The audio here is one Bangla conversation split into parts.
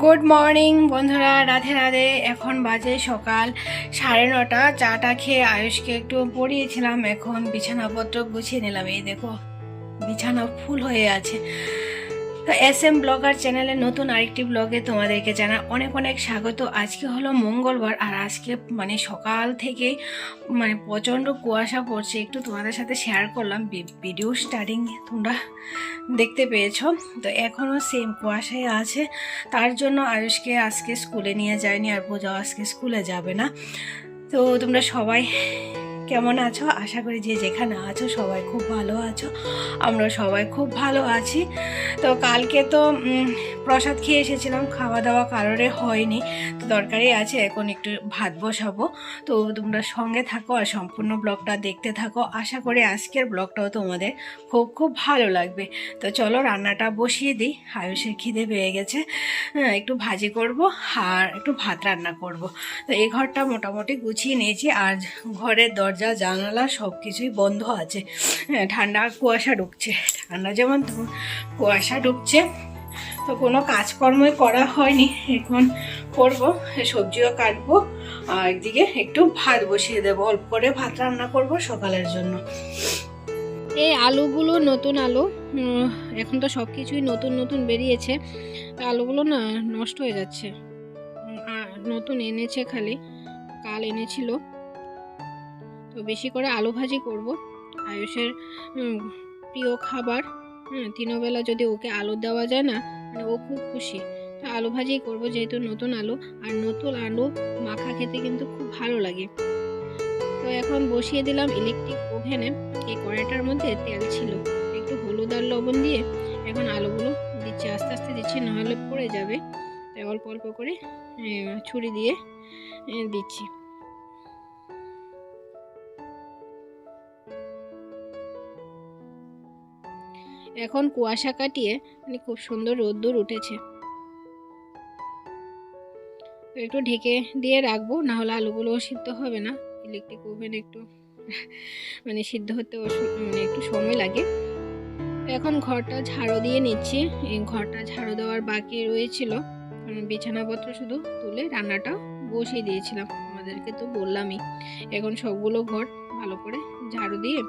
গুড মর্নিং বন্ধুরা। রাধে রাধে। এখন বাজে সকাল সাড়ে নটা। চাটা খেয়ে আয়ুষকে একটু পড়িয়েছিলাম। এখন বিছানাপত্র গুছিয়ে নিলাম। এই দেখো, বিছানা ফুল হয়ে আছে। তো এস এম ব্লগার চ্যানেলে নতুন আরেকটি ব্লগে তোমাদেরকে জানা অনেক অনেক স্বাগত। আজকে হলো মঙ্গলবার আর আজকে মানে সকাল থেকে মানে প্রচণ্ড কুয়াশা পড়ছে। একটু তোমাদের সাথে শেয়ার করলাম। ভিডিও স্টার্টিং তোমরা দেখতে পেয়েছ। তো এখনও সেম কুয়াশায় আছে। তার জন্য আয়ুষকে আজকে স্কুলে নিয়ে যায়নি আর পূজাও আজকে স্কুলে যাবে না। তো তোমরা সবাই কেমন আছো? আশা করি যে যেখানে আছো সবাই খুব ভালো আছো। আমরা সবাই খুব ভালো আছি। তো কালকে তো প্রসাদ খেয়ে এসেছিলাম খাওয়া দাওয়া কারোরে হয়নি। তো দরকারই আছে এখন একটু ভাত বসাবো। তো তোমরা সঙ্গে থাকো আর সম্পূর্ণ ব্লগটা দেখতে থাকো। আশা করি আজকের ব্লগটাও তোমাদের খুব খুব ভালো লাগবে। তো চলো রান্নাটা বসিয়ে দিই। আয়ুষের খিদে পেয়ে গেছে। হ্যাঁ, একটু ভাজি করব আর একটু ভাত রান্না করব। তো এই ঘরটা মোটামুটি গুছিয়ে নিয়েছি। আর ঘরের দরজা জানালা সব কিছুই বন্ধ আছে। হ্যাঁ, ঠান্ডা কুয়াশা ঢুকছে। ঠান্ডা যেমন কুয়াশা ঢুকছে। তো কোনো কাজকর্মই করা হয়নি। এখন করব সবজিও কাটবো আর একদিকে একটু ভাত বসিয়ে দেবো। অল্প করে ভাত রান্না করব সকালের জন্য। এই আলুগুলো নতুন আলু। এখন তো সব কিছুই নতুন নতুন বেরিয়েছে। আলুগুলো না নষ্ট হয়ে যাচ্ছে। নতুন এনেছে খালি। কাল এনেছিল। তো বেশি করে আলু ভাজি করব। আয়ুষের প্রিয় খাবার। হ্যাঁ তিনবেলা যদি ওকে আলু দেওয়া যায় না মানে ও খুব খুশি। তো আলু ভাজি করব যেহেতু নতুন আলু, আর নতুন আলু মাখা খেতে কিন্তু খুব ভালো লাগে। তো এখন বসিয়ে দিলাম ইলেকট্রিক ওভেনে এই কড়াইটার মধ্যে তেল ছিল। একটু হলুদ আর লবণ দিয়ে এখন আলুগুলো দিচ্ছি, আস্তে আস্তে দিচ্ছি, নাহলে পড়ে যাবে। তাই অল্প অল্প করে ছুরি দিয়ে দিচ্ছি। এখন কুয়াশা কাটিয়ে মানে খুব সুন্দর রোদ্দুর উঠেছে। একটু ঢেকে দিয়ে রাখব না হলে আলুগুলো সিদ্ধ হবে না। ইলেকট্রিক ওভেন একটু মানে সিদ্ধ হতে মানে একটু সময় লাগে। এখন ঘরটা ঝাড়ু দিয়ে নিচ্ছি। এই ঘরটা ঝাড়ু দেওয়ার বাকি রয়েছিল। বিছানাপত্র শুধু তুলে রান্নাটা বসিয়ে দিয়েছিলাম। আমাদেরকে তো বললামই, এখন সবগুলো ঘর ভালো করে ঝাড়ু দিয়ে,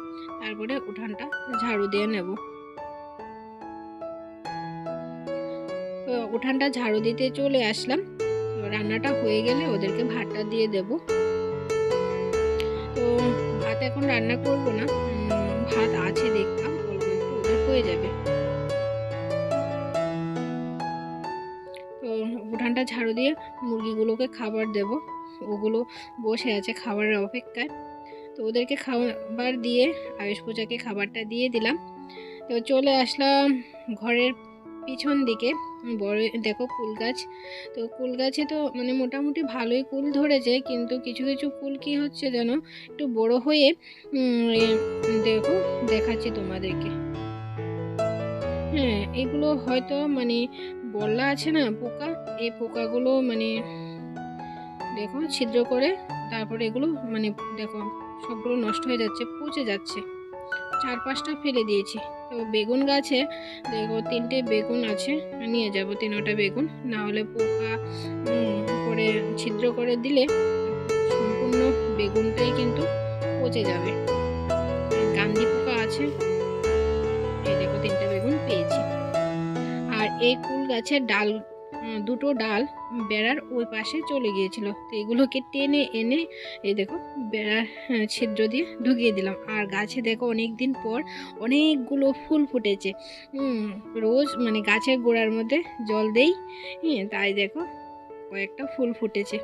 তারপরে উঠানটা ঝাড়ু দিয়ে নেব। উঠানটা ঝাড়ু দিতে চলে আসলাম। রান্নাটা হয়ে গেলে ওদেরকে ভাতটা দিয়ে দেব। তো ভাত এখন রান্না করব না। ভাত আছে দেখলাম ওদের হয়ে যাবে। তো উঠানটা ঝাড়ু দিয়ে মুরগিগুলোকে খাবার দেব। ওগুলো বসে আছে খাবারের অপেক্ষায়। তো ওদেরকে খাবার দিয়ে, আয়ুষ পূজাকে খাবারটা দিয়ে দিলাম। তো চলে আসলাম ঘরের পিছন দিকে। বড় দেখো কুল গাছ। তো কুল গাছে তো মানে মোটামুটি ভালোই কুল ধরেছে, কিন্তু কিছু কিছু কুল কি হচ্ছে যেন একটু বড় হয়ে দেখো, দেখাচ্ছি তোমাদেরকে। হ্যাঁ এগুলো হয়তো মানে বল্লা আছে না, পোকা? এই পোকাগুলো মানে দেখো ছিদ্র করে, তারপরে এগুলো মানে দেখো সবগুলো নষ্ট হয়ে যাচ্ছে, পচে যাচ্ছে। চার পাঁচটা ফেলে দিয়েছি। তো বেগুন গাছে দেখো তিনটে বেগুন আছে, নিয়ে যাব তিনটা বেগুন। না হলে পোকা করে ছিদ্র করে দিলে সম্পূর্ণ বেগুনটাই কিন্তু পচে যাবে। গান্ধি পোকা আছে, এই দেখো তিনটে বেগুন পেয়েছি। আর এই কুল গাছের ডাল দুটো ডাল বেড়ার ওই পাশে চলে গিয়েছিল। তো এগুলোকে টেনে এনে এই দেখো বেড়ার ছিদ্র দিয়ে ঢুকিয়ে দিলাম। আর গাছে দেখো অনেক দিন পর অনেকগুলো ফুল ফুটেছে। রোজ মানে গাছের গোড়ার মধ্যে জল দেই। হ্যাঁ তাই দেখো কয়েকটা ফুল ফুটেছে।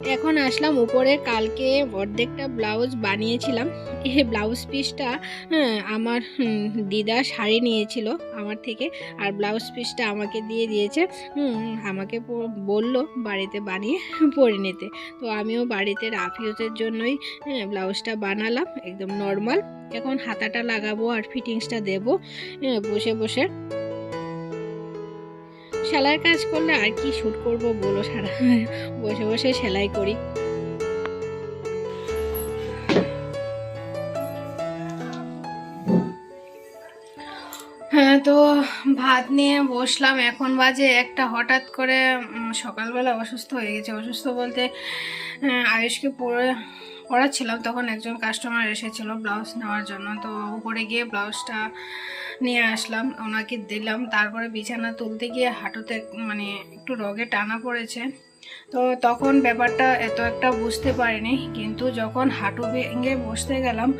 এখন আসলাম উপরে কালকে অর্ধেকটা ব্লাউজ বানিয়েছিলাম। এই ব্লাউজ পিসটা হ্যাঁ আমার দিদা শাড়ি নিয়েছিল আমার থেকে আর ব্লাউজ পিসটা আমাকে দিয়ে দিয়েছে। আমাকে বলল বাড়িতে বানিয়ে পরে নিতে। তো আমিও বাড়িতে রাফিউজের জন্যই হ্যাঁ ব্লাউজটা বানালাম একদম নর্মাল এখন হাতাটা লাগাবো আর ফিটিংসটা দেবো হ্যাঁ, বসে বসে। সেলাইয়ের কাজ করলে আর কি শ্যুট করব বলো সারা? বসে বসে সেলাই করি। হ্যাঁ তো ভাত নিয়ে বসলাম। এখন বাজে একটা, হঠাৎ করে সকালবেলা অসুস্থ হয়ে গেছে। অসুস্থ বলতে আয়ুষকে পরে, পড়াচ্ছিলাম, তখন একজন কাস্টমার এসেছিল ব্লাউজ নেওয়ার জন্য। তো উপরে গিয়ে ব্লাউজটা নিয়ে আসলাম, ওনাকে দিলাম। তারপরে বিছানা তুলতে গিয়ে হাঁটুতে মানে একটু রগে টানা পড়েছে। তো তখন ব্যাপারটা এত একটা বুঝতে পারিনি, কিন্তু যখন হাঁটু ভেঙে বসতে গেলাম,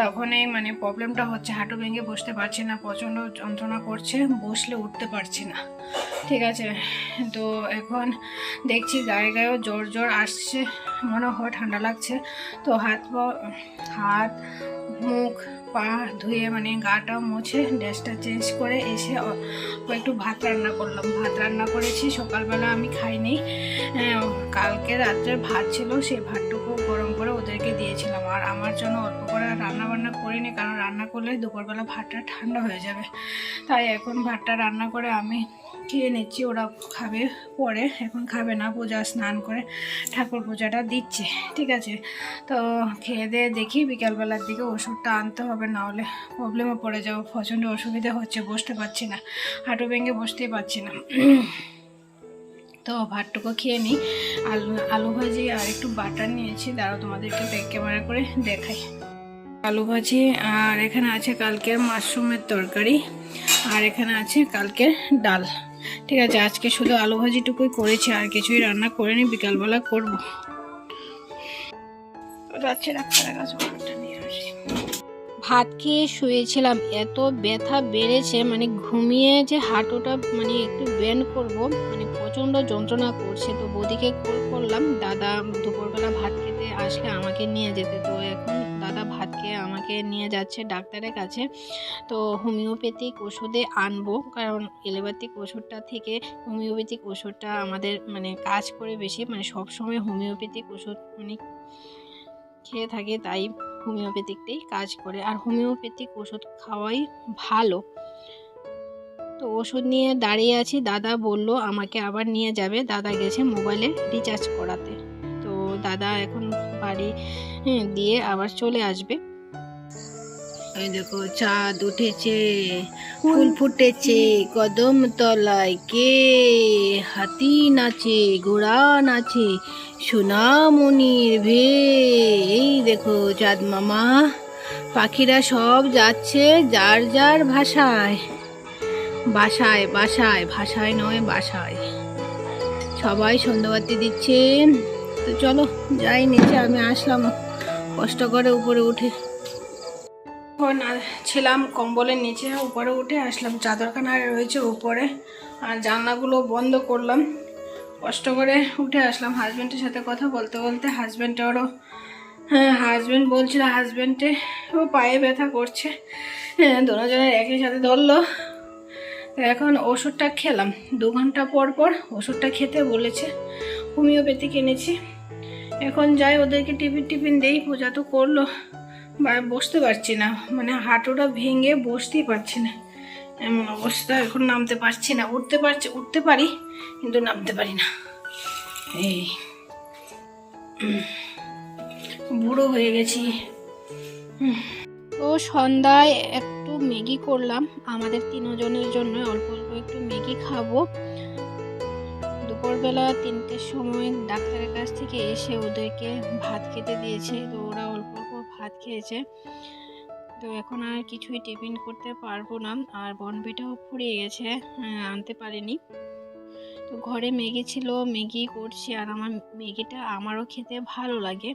তখনই মানে প্রবলেমটা হচ্ছে, হাঁটু ভেঙে বসতে পারছি না, প্রচণ্ড যন্ত্রণা করছে, বসলে উঠতে পারছি না। ঠিক আছে, তো এখন দেখছি গায়ে গায়েও জ্বর জ্বর আসছে, মনে হয় ঠান্ডা লাগছে। তো হাত হাত, মুখ পা ধুয়ে মানে গাটা মুছে ড্রেসটা চেঞ্জ করে এসে একটু ভাত রান্না করলাম। ভাত রান্না করেছি, সকালবেলা আমি খাইনি। কালকে রাত্রের ভাত ছিল সেই ভাতটুকু গরম করে ওদেরকে দিয়েছিলাম। আর আমার জন্য অল্প করে রান্না বান্না করিনি, কারণ রান্না করলে দুপুরবেলা ভাতটা ঠান্ডা হয়ে যাবে। তাই এখন ভাতটা রান্না করে আমি খেয়ে নিচ্ছি, ওরা খাবে পরে, এখন খাবে না, পূজা স্নান করে ঠাকুর পূজাটা দিচ্ছে, ঠিক আছে? তো খেয়ে দিয়ে দেখি বিকালবেলার দিকে ওষুধটা আনতে হবে, না হলে প্রবলেমে পড়ে যাব, প্রচণ্ড অসুবিধা হচ্ছে, বসতে পারছি না, হাঁটু ভেঙে বসতেই পারছি না। তো ভাতটুকু খেয়ে নিই, আলু আলু ভাজি আর একটু বাটার নিয়েছি, দাঁড়াও তোমাদেরকে ব্যাক ক্যামেরা করে দেখাই। আলু ভাজি, আর এখানে আছে কালকের মাশরুমের তরকারি, আর এখানে আছে কালকের ডাল। ঠিক আছে, আজকে শুধু আলু ভাজিটুকুই করেছি, আর কিছুই রান্না করিনি, বিকালবেলা করব। ভাত খেয়ে শুয়েছিলাম, এত ব্যথা বেড়েছে মানে ঘুমিয়ে যে হাঁটুটা মানে একটু ব্যান্ড করব মানে প্রচণ্ড যন্ত্রণা করছে, তো বৌদিকে কল করলাম, দাদা দুপুরবেলা ভাত খেতে আসলে আমাকে নিয়ে যেতে, তো এখন খেয়ে আমাকে নিয়ে যাচ্ছে ডাক্তারের কাছে। তো হোমিওপ্যাথিক ওষুধে আনব কারণ এলোপ্যাথিক ওষুধটা থেকে হোমিওপ্যাথিক ওষুধটা আমাদের মানে কাজ করে বেশি। মানে সবসময় হোমিওপ্যাথিক ওষুধ মানে খেয়ে থাকে তাই হোমিওপ্যাথিকটাই কাজ করে। আর হোমিওপ্যাথিক ওষুধ খাওয়াই ভালো। তো ওষুধ নিয়ে দাঁড়িয়ে আছি দাদা বলল আমাকে আবার নিয়ে যাবে। দাদা গেছে মোবাইলে রিচার্জ করাতে। তো দাদা এখন বাড়ি হ্যাঁ, দিয়ে আবার চলে আসবে। এই দেখো চাঁদ উঠেছে ফুল ফুটেছে কদম তলায় কে? হাতি নাচে ঘোড়া নাচে সোনামণির ভে এই দেখো চাঁদ মামা পাখিরা সব যাচ্ছে যার যার ভাষায়। বাসায় বাসায় ভাষায় নয় বাসায়। সবাই সন্ধ্যাবাতি দিচ্ছে। তো চলো যাই নিচে আমি আসলাম। কষ্ট করে উপরে উঠে। এখন ছিলাম কম্বলের নিচে, উপরে উঠে আসলাম। চাদরখানা রয়েছে উপরে। আর জানলাগুলো বন্ধ করলাম। কষ্ট করে উঠে আসলাম। হাজব্যান্ডের সাথে কথা বলতে বলতে হাজব্যান্ডেরও হ্যাঁ হাজব্যান্ড বলছিল হাজব্যান্ডে ও পায়ে ব্যথা করছে। হ্যাঁ দুজনের একই সাথে ধরলো। এখন ওষুধটা খেলাম। দু ঘণ্টা পর পর ওষুধটা খেতে বলেছে। হোমিওপ্যাথি কিনেছি এখন যাই, ওদেরকে টিফিন টিফিন দেই, পূজা তো করল। বসতে পারছি না। মানে হাঁটুটা ভেঙে বসতেই পারছি না। এমন অবস্থা, এখন নামতে পারছি না। উঠতে পারছি, উঠতে পারি, কিন্তু নামতে পারি না। এই বুড়ো হয়ে গেছি। তো সন্ধ্যায় একটু ম্যাগি করলাম। আমাদের তিনজনের জন্য অল্প অল্প একটু ম্যাগি খাব। দুপুরবেলা তিনটের সময় ডাক্তারের কাছ থেকে এসে ওদেরকে ভাত খেতে দিয়েছে। তো ওরা খেয়েছে। তো এখন আর কিছুই টিফিন করতে পারব না। আর বনবিটাও ফুরিয়ে গেছে আনতে পারিনি। তো ঘরে ম্যাগি ছিল, ম্যাগি করছি আর আমার ম্যাগিটা আমারও খেতে ভালো লাগে।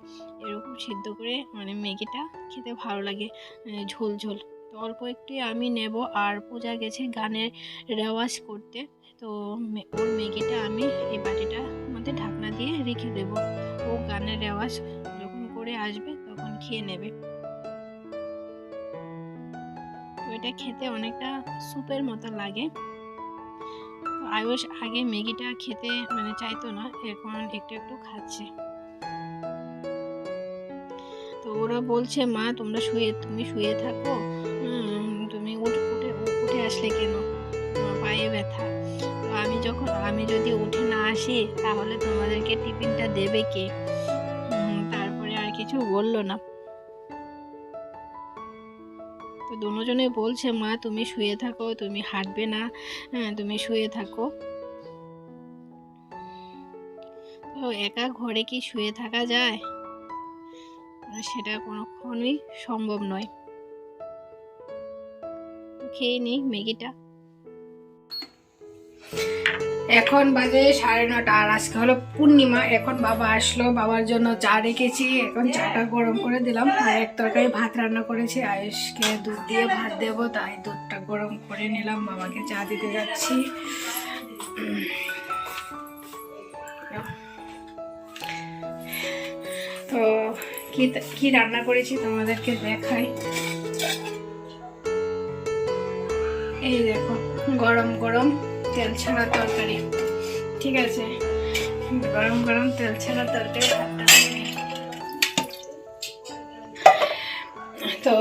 এরকম সিদ্ধ করে মানে ম্যাগিটা খেতে ভালো লাগে ঝোল ঝোল। তো অল্প একটুই আমি নেব আর পূজা গেছে গানের রেওয়াজ করতে। তো ওর ম্যাগিটা আমি এই বাটিটার মধ্যে ঢাকনা দিয়ে রেখে দেব। ও গানের রেওয়াজ যখন করে আসবে তখন খেয়ে নেবে। তো এটা খেতে অনেকটা স্যুপের মতো লাগে। তো আয়ুষ আগে ম্যাগিটা খেতে মানে চাইতো না, এখন একটু একটু খাচ্ছে। তো ওরা বলছে, মা, তোমরা শুয়ে, তুমি শুয়ে থাকো। তুমি উঠ- উঠে আসলে কেন? পায়ে ব্যথা। তো আমি যখন, আমি যদি উঠে না আসি, তাহলে তোমাদেরকে টিফিনটা দেবে কে? কিছু বলল না। তো দুজনে বলছে, মা, তুমি শুয়ে থাকো, তুমি হাঁটবে না হ্যাঁ তুমি শুয়ে থাকো। তো একা ঘরে কি শুয়ে থাকা যায়? সেটা কোনোক্ষণই সম্ভব নয়। খেয়ে নিই ম্যাগিটা। এখন বাজে সাড়ে নটা আর আজকে হলো পূর্ণিমা। এখন বাবা আসলো, বাবার জন্য চা রেখেছি। এখন চাটা গরম করে দিলাম। আর এক তরকারি ভাত রান্না করেছি। আয়ুষকে দুধ দিয়ে ভাত দেবো, তাই দুধটা গরম করে নিলাম। বাবাকে চা দিতে যাচ্ছি। তো কি কি রান্না করেছি তোমাদেরকে দেখাই। এই দেখো, গরম গরম। তেল ছাড়া তরকারি। ঠিক আছে? গরম গরম তেল ছাড়া তরকারি ভাতটা তো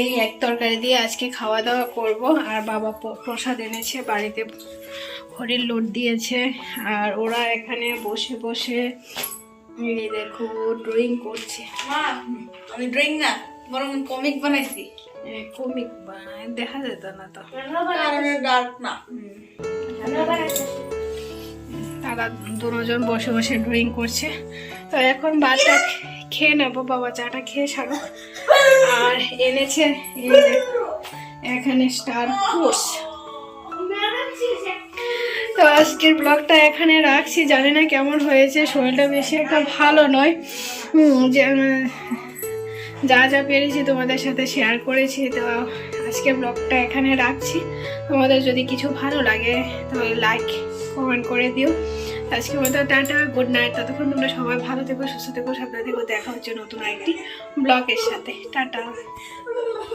এই এক তরকারি দিয়ে আজকে খাওয়া দাওয়া করব। আর বাবা প্রসাদ এনেছে বাড়িতে হরির লুট দিয়েছে। আর ওরা এখানে বসে বসে এই দেখো ড্রয়িং করছে। মা আমি ড্রয়িং না বরং কমিক বানাইছি। কমিক দেখা যেত না তো। ডার্ক না। তারা দুজন বসে বসে ড্রয়িং করছে। তো এখন বাচ্চা খেয়ে নেব, বাবা চাটা খেয়ে ছাড়ো আর এনেছে এখানে স্টার কোর্স তো আজকের ব্লগটা এখানে রাখছি। জানি না কেমন হয়েছে, শরীরটা বেশি একটা ভালো নয়। যে যা যা পেরেছি তোমাদের সাথে শেয়ার করেছি। তো আজকে ব্লগটা এখানে রাখছি। তোমাদের যদি কিছু ভালো লাগে, তাহলে লাইক কমেন্ট করে দিও। আজকে মতো টাটা গুড নাইট ততক্ষণ তোমরা সবাই ভালো থেকো, সুস্থ থেকো, সাবধানে থেকো। দেখা হচ্ছে নতুন একটি ব্লগের সাথে। টাটা।